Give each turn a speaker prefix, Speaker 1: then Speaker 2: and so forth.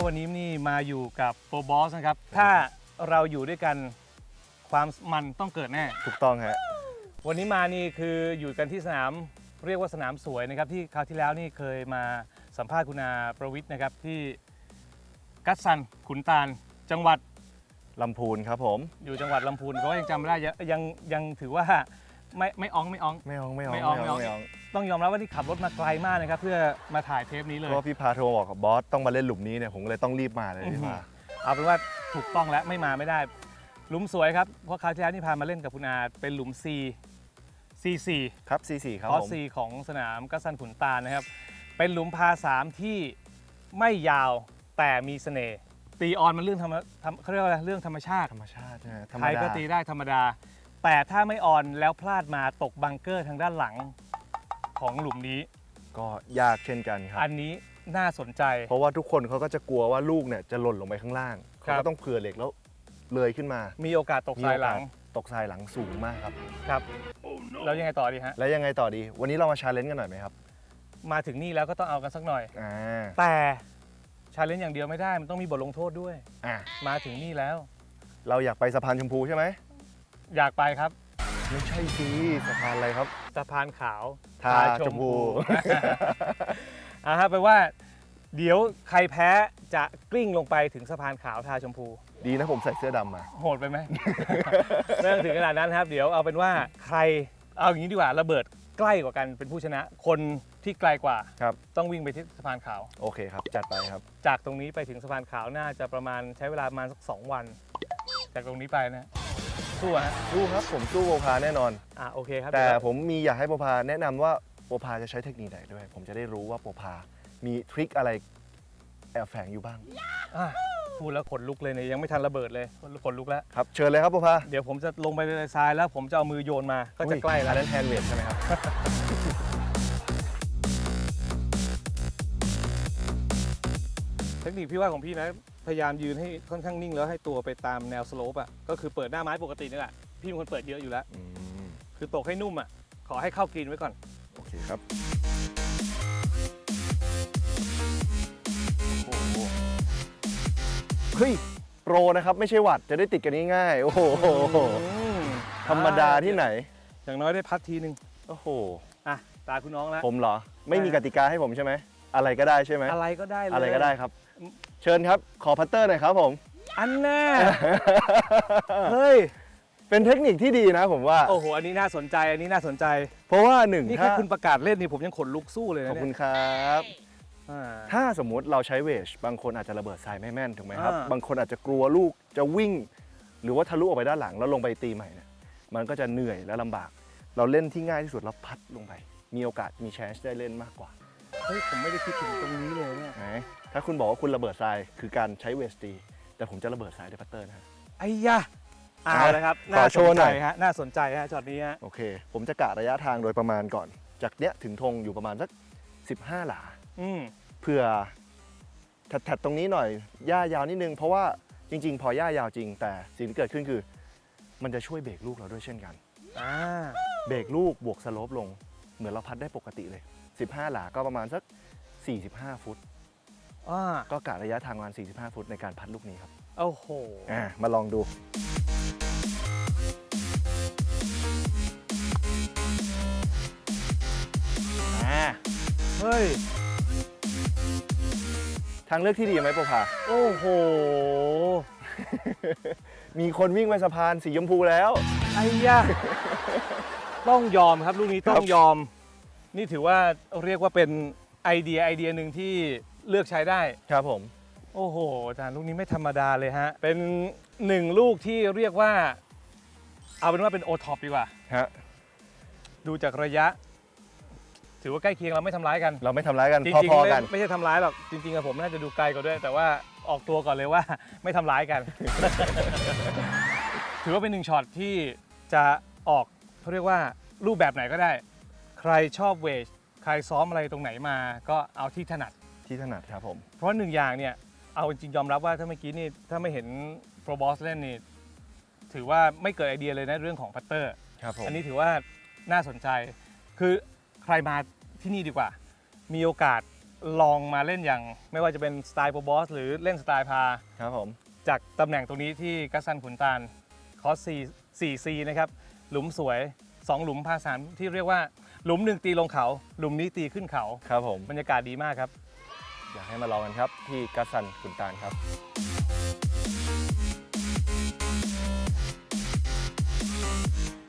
Speaker 1: ว่าวันนี้นี่มาอยู่กับโปรบอสนะครับ ถ้าเราอยู่ด้วยกันความมันต้องเกิดแน่
Speaker 2: ถูกต้องฮะ
Speaker 1: วันนี้มานี่คืออยู่กันที่สนามเรียกว่าสนามสวยนะครับ ที่คราวที่แล้วนี่เคยมาสัมภาษณ์คุณอาประวิทย์นะครับที่กัสซันขุนตาล จังหวัด
Speaker 2: ลำพูนครับผม
Speaker 1: อยู่จังหวัดลำพูนก็ยังจำไม่ได้ยังยังยังถือว่า ไม่ไม่อ้องไม่อ้อง
Speaker 2: ไม่อองไม่ออง
Speaker 1: ไม่ออง
Speaker 2: ไม่ออง
Speaker 1: ไม่
Speaker 2: ไม่
Speaker 1: อ
Speaker 2: อ
Speaker 1: อ
Speaker 2: องง
Speaker 1: ต้องยอมรับว่านี่ขับรถมาไกลมากนะครับเพื่อมาถ่ายเทปนี้
Speaker 2: เพ
Speaker 1: เลย
Speaker 2: ราะว่าพี่พาโทรบอกกับบอสต้องมาเล่นหลุมนี้เนี่ยผมก็เลยต้องรีบมาเลยพี่พา
Speaker 1: เอาเป็นว่าถูกต้องแล้วไม่มาไม่ได้ หลุมสวยครับเพราะคราวที่แล้วนี่พามาเล่นกับคุณอาเป็นหลุม C C4
Speaker 2: ครับ C4 ครับ
Speaker 1: คอ
Speaker 2: ผม
Speaker 1: C ของสนามกัสซันขุนตาลนะครับ เป็นหลุมพาสามที่ไม่ยาวแต่มีเสน่ห์ตีออนมันเรื่องธรรมธรรมเขาเรียกว่าอะไรเรื่องธรรมชาติ
Speaker 2: ธรรมชาตินะฮะธรรม
Speaker 1: ใคร
Speaker 2: ดา
Speaker 1: ก็ตีได้ธรรมดา แต่ถ้าไม่ออนแล้วพลาดมาตกบังเกอร์ทางด้านหลังของหลุมนี้
Speaker 2: ก็ยากเช่นกันครับ
Speaker 1: อันนี้น่าสนใจ
Speaker 2: เพราะว่าทุกคนเขาก็จะกลัวว่าลูกเนี่ยจะหล่นลงไปข้างล่าง
Speaker 1: ครั
Speaker 2: เขา
Speaker 1: บ
Speaker 2: ก็ต้องเผื่อเหล็กแล้วเลยขึ้นมา
Speaker 1: มีโอกาสตกสายหลัง
Speaker 2: มีโอกาสตกทรายหลังสูงมากครับ
Speaker 1: ครับแล้วยังไงต่อดีฮะ
Speaker 2: แล้วยังไงต่อดี วันนี้เรามาชาเลนจ์กันหน่อยไหมครับ
Speaker 1: มาถึงนี่แล้วก็ต้องเอากันสักหน่อย
Speaker 2: อ่า
Speaker 1: แต่ชาเลนจ์อย่างเดียวไม่ได้มันต้องมีบทลงโทษด้วย
Speaker 2: อะ
Speaker 1: มาถึงนี่แล้ว
Speaker 2: เราอยากไปสะพานชมพูใช่ไหม
Speaker 1: อยากไปครับ
Speaker 2: ไม่ใช่สิสะพานอะไรครับ
Speaker 1: สะพานขาว
Speaker 2: ทาชมพู
Speaker 1: อ่าฮะแปลว่า เดี๋ยวใครแพ้จะกลิ้งลงไปถึงสะพานขาวทาชมพู
Speaker 2: ดีนะผมใส่เสื้อดำมา
Speaker 1: โหดไปไหม ไม่ต้องถึงขนาดนั้นครับ เดี๋ยวเอาเป็นว่าใครเอาอย่างนี้ดีกว่าระเบิดใกล้กว่ากันเป็นผู้ชนะ คนที่ไกลกว่า
Speaker 2: ครับ
Speaker 1: ต้องวิ่งไปที่สะพานขาว
Speaker 2: โอเคครับ จัดไปครับ
Speaker 1: จากตรงนี้ไปถึงสะพานขาวน่าจะประมาณใช้เวลาประมาณสักสองวัน จากตรงนี้ไปนะ สู้อะฮะ
Speaker 2: สู้ครับผมสู้โบพาแน่นอน
Speaker 1: อะโอเคครับ
Speaker 2: แต่
Speaker 1: เดี๋ยว
Speaker 2: ผมมีอยากให้โบพาแนะนำว่าโบพาจะใช้เทคนิคไหนด้วย ผมจะได้รู้ว่าโบพามีทริคอะไรแอบแฝงอยู่บ้าง
Speaker 1: อะพูดแล้วขนลุกเลยเนี่ยยังไม่ทันระเบิดเลยขนลุกแล้ว
Speaker 2: ครับเชิญเลยครับโบพา
Speaker 1: เดี๋ยวผมจะลงไปในทรายแล้วผมจะเอามือโยนมาก็จะใกล้
Speaker 2: อั
Speaker 1: แล้
Speaker 2: น
Speaker 1: ว
Speaker 2: นั้นแฮนด์เวทใช่ไหมครับ
Speaker 1: เทคนิคพี่ว่าของพี่นะ พยายามยืนให้ค่อนข้างนิ่งแล้วให้ตัวไปตามแนวสโลปอะก็คือเปิดหน้าไม้ปกตินี่แหละพี่เป็นคนเปิดเยอะอยู่แล้ว
Speaker 2: อืม
Speaker 1: คือตกให้นุ่มอะขอให้เข้ากรีนไว้ก่อน
Speaker 2: โอเคครับโอ้โหเฮ้ยโปรนะครับ ไม่ใช่หวัดจะได้ติดกันง่ายๆโอ้โห
Speaker 1: อืม
Speaker 2: ธรรมดาที่ไหน
Speaker 1: อย่างน้อยได้พัดทีนึง
Speaker 2: โอ้โห
Speaker 1: อะ ตาคุณน้องแล้ว
Speaker 2: ผมเหรอ ไม่มีกติกาให้ผมใช่ไหม อะไรก็ได้ใช่ไหม
Speaker 1: อะไรก็ได้เลย
Speaker 2: อะไรก็ได้ครับ เชิญครับ ขอพัตเตอร์หน่อยครับผม
Speaker 1: อันแน่ เฮ้ย
Speaker 2: เป็นเทคนิคที่ดีนะผมว่า
Speaker 1: โอ้โห อันนี้น่าสนใจ อันนี้น่าสนใจ
Speaker 2: เพราะว่าหนึ่ง
Speaker 1: นี่
Speaker 2: ถ้า
Speaker 1: แค่คุณประกาศเล่นนี่ผมยังขนลุกสู้เลย
Speaker 2: ขอ
Speaker 1: นะ
Speaker 2: บ
Speaker 1: เนี่
Speaker 2: คุ
Speaker 1: ย
Speaker 2: ณครับ
Speaker 1: อ่า
Speaker 2: ถ้าสมมุติเราใช้เวชบางคนอาจจะระเบิดทรายไม่แม่นถูกไหมครับ
Speaker 1: อ่า
Speaker 2: บางคนอาจจะกลัวลูกจะวิ่ง หรือว่าทะลุออกไปด้านหลังแล้วลงไปตีใหม่เนี่ยมันก็จะเหนื่อยและลำบาก เราเล่นที่ง่ายที่สุดเราพัดลงไป มีโอกาสมีแชนส์ได้เล่นมากกว่า
Speaker 1: เฮ้ยผมไม่ได้คิดถึงตรงนี้เลยเนี่ย
Speaker 2: ไหนถ้าคุณบอกว่าคุณระเบิดทรายคือการใช้เวสตี แต่ผมจะระเบิดทรายด้วยพัตเตอร์นะฮะ
Speaker 1: ไอ้ยะเอาเลยครับ
Speaker 2: ขอโชว์หน่อยา
Speaker 1: สใจฮะน่าสนใจฮะช็อตนี้ฮะ
Speaker 2: โอเค ผมจะกะระยะทางโดยประมาณก่อน จากเนี้ยถึงธงอยู่ประมาณสัก 15 หลา
Speaker 1: อืม
Speaker 2: เพื่อแถดๆตรงนี้หน่อยหญ้ายาวนิดนึง เพราะว่าจริง ๆ พอหญ้ายาวจริง แต่สิ่งที่เกิดขึ้นคือ มันจะช่วยเบรกลูกเราด้วยเช่นกัน
Speaker 1: อ่า
Speaker 2: เบรกลูกบวกสโลปลง เหมือนเราพัดได้ปกติเลย 15 หลาก็ประมาณสัก 45 ฟุต
Speaker 1: อ่า
Speaker 2: ก็กะระยะทางประมาณ 45 ฟุตในการพัดลูกนี้ครับ
Speaker 1: โอ้โห
Speaker 2: อ่ามาลองดู อ่า
Speaker 1: เฮ้ย
Speaker 2: ทางเลือกที่ดีไหมโปรภา
Speaker 1: โอ้โห
Speaker 2: มีคนวิ่งไปสะพานสีชมพูแล้ว
Speaker 1: ไอ้ยะ ต้องยอมครับลูกนี้ต้องยอม นี่ถือว่าเรียกว่าเป็นไอเดียไอเดียหนึ่งที่เลือกใช้ได้
Speaker 2: ครับผม
Speaker 1: โอ้โหอาจารย์ลูกนี้ไม่ธรรมดาเลยฮะ เป็นหนึ่งลูกที่เรียกว่า เอาเป็นว่าเป็นโอท็อปดีกว่า
Speaker 2: ฮะ
Speaker 1: ดูจากระยะ ถือว่าใกล้เคียงเราไม่ทำร้ายกัน
Speaker 2: เราไม่ทำร้ายกัน
Speaker 1: จ
Speaker 2: พ
Speaker 1: ริงๆ
Speaker 2: อ
Speaker 1: ไม่
Speaker 2: ๆกัน
Speaker 1: ไม่ใช่ทำร้ายหรอกจริงๆอะผมน่าจะดูไกลกว่าด้วย แต่ว่าออกตัวก่อนเลยว่า ไม่ทำร้ายกัน ถือว่าเป็นหนึ่งช็อตที่จะออก เขาเรียกว่ารูปแบบไหนก็ได้ ใครชอบเวทใครซ้อมอะไรตรงไหนมา ก็เอาที่ถนัด
Speaker 2: ที่ถนัดครับผม
Speaker 1: เพราะหนึ่งอย่างเนี่ยเอาจริงๆยอมรับว่าถ้าเมื่อกี้นี่ถ้าไม่เห็นโปรบอสเล่นนี่ถือว่าไม่เกิดไอเดียเลยนะเรื่องของพัตเตอร์
Speaker 2: ครับผม
Speaker 1: อันนี้ถือว่าน่าสนใจ คือใครมาที่นี่ดีกว่า มีโอกาสลองมาเล่นอย่าง ไม่ว่าจะเป็นสไตล์โปรบอสหรือเล่นสไตล์พา
Speaker 2: ครับผม
Speaker 1: จากตำแหน่งตรงนี้ที่กัสซันขุนตาลคอส4 4 c นะครับ หลุมสวย 2 หลุมพาสามที่เรียกว่าหลุมหนึ่งตีลงเขา หลุมนี้ตีขึ้นเขา
Speaker 2: ครับผม
Speaker 1: บรรยากาศดีมากครับ
Speaker 2: อยากให้มาลองกันครับที่กัสซันขุนตาลครับ